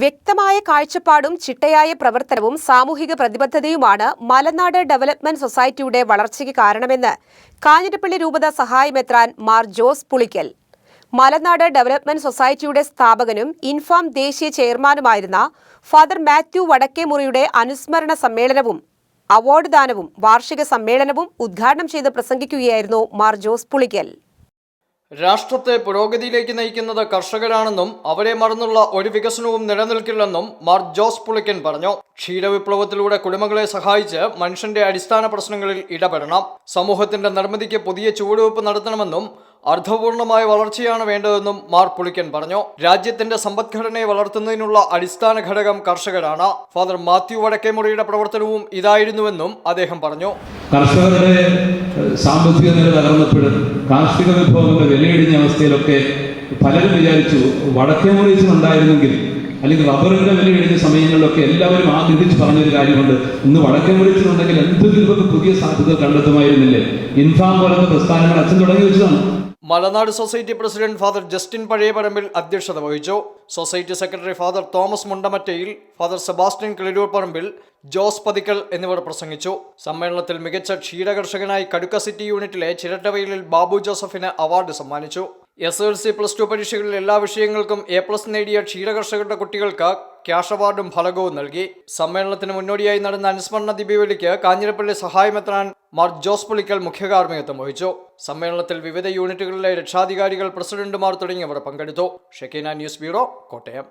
വ്യക്തമായ കാഴ്ചപ്പാടും ചിട്ടയായ പ്രവർത്തനവും സാമൂഹിക പ്രതിബദ്ധതയുമാണ് മലനാട് ഡെവലപ്മെന്റ് സൊസൈറ്റിയുടെ വളർച്ചയ്ക്ക് കാരണമെന്ന് കാഞ്ഞിരപ്പള്ളി രൂപത സഹായമെത്രാൻ മാർ ജോസ് പുളിക്കൽ. മലനാട് ഡെവലപ്മെന്റ് സൊസൈറ്റിയുടെ സ്ഥാപകനും ഇൻഫാം ദേശീയ ചെയർമാനുമായിരുന്ന ഫാദർ മാത്യു വടക്കേമുറിയുടെ അനുസ്മരണ സമ്മേളനവും അവാർഡ് ദാനവും വാർഷിക സമ്മേളനവും ഉദ്ഘാടനം ചെയ്ത് പ്രസംഗിക്കുകയായിരുന്നു മാർ ജോസ് പുളിക്കൽ. രാഷ്ട്രത്തെ പുരോഗതിയിലേക്ക് നയിക്കുന്നത് കർഷകരാണെന്നും അവരെ മറന്നുള്ള ഒരു വികസനവും നിലനിൽക്കില്ലെന്നും മാർ ജോസ് പുളിക്കൻ പറഞ്ഞു. ക്ഷീരവിപ്ലവത്തിലൂടെ കുടുംബങ്ങളെ സഹായിച്ച് മനുഷ്യന്റെ അടിസ്ഥാന പ്രശ്നങ്ങളിൽ ഇടപെടണം. സമൂഹത്തിന്റെ നിർമ്മിതിക്ക് പുതിയ ചുവടുവെപ്പ് നടത്തണമെന്നും അർത്ഥപൂർണമായ വളർച്ചയാണ് വേണ്ടതെന്നും മാർ പുളിക്കൻ പറഞ്ഞു. രാജ്യത്തിന്റെ സമ്പദ്ഘടനയെ വളർത്തുന്നതിനുള്ള അടിസ്ഥാന ഘടകം കർഷകരാണ്. ഫാദർ മാത്യു വടക്കേമുറിയുടെ പ്രവർത്തനവും ഇതായിരുന്നുവെന്നും അദ്ദേഹം പറഞ്ഞു. കർഷകരുടെ സാമ്പത്തിക നില തകർന്നപ്പോഴും കാർഷിക വിഭവങ്ങളുടെ വിലയിടിഞ്ഞ അവസ്ഥയിലൊക്കെ പലരും വിചാരിച്ചു വടക്കേ ഉണ്ടായിരുന്നെങ്കിൽ അല്ലെങ്കിൽ റബ്ബറിന്റെ വില ഇടിഞ്ഞ സമയങ്ങളിലൊക്കെ എല്ലാവരും ആഗ്രഹിച്ച് പറഞ്ഞൊരു കാര്യമുണ്ട്. ഇന്ന് വടക്കേ മുറിച്ചിട്ടുണ്ടെങ്കിൽ എന്തെങ്കിലും പുതിയ സാധ്യത കണ്ടെത്തുമായിരുന്നില്ലേ? ഇൻഫാം പോലത്തെ പ്രസ്ഥാനങ്ങൾ അച്ഛൻ തുടങ്ങി വെച്ചതാണ്. Malanad society president father Justin Pazhayaparambil അധ്യക്ഷത വഹിച്ചു. Society secretary father Thomas Mundamattayil father Sebastian Kiliroorparambil Jose Pathickal എന്നിവർ പ്രസംഗിച്ചു. സമ്മേളനത്തിൽ മികച്ച ക്ഷീരകർഷകനായി കടുക്ക സിറ്റി യൂണിറ്റിലെ ചിരട്ടവയലിൽ ബാബു ജോസഫിന് അവാർഡ് സമ്മാനിച്ചു. S L C plus two പരീക്ഷകളിൽ എല്ലാ വിഷയങ്ങൾക്കും എ പ്ലസ് നേടിയ ക്ഷീരകർഷകരുടെ കുട്ടികൾക്ക് ക്യാഷ് അവാർഡും ഫലകവും നൽകി. സമ്മേളനത്തിന് മുന്നോടിയായി നടന്ന അനുസ്മരണ ദിപിവലിക്ക് കാഞ്ഞിരപ്പള്ളി സഹായമെത്താൻ മാർ ജോസ് പുളിക്കൽ മുഖ്യകാർമ്മികത്വം വഹിച്ചു. സമ്മേളനത്തിൽ വിവിധ യൂണിറ്റുകളിലെ രക്ഷാധികാരികൾ പ്രസിഡന്റുമാർ തുടങ്ങിയവർ പങ്കെടുത്തു. Shekinah news bureau Kottayam.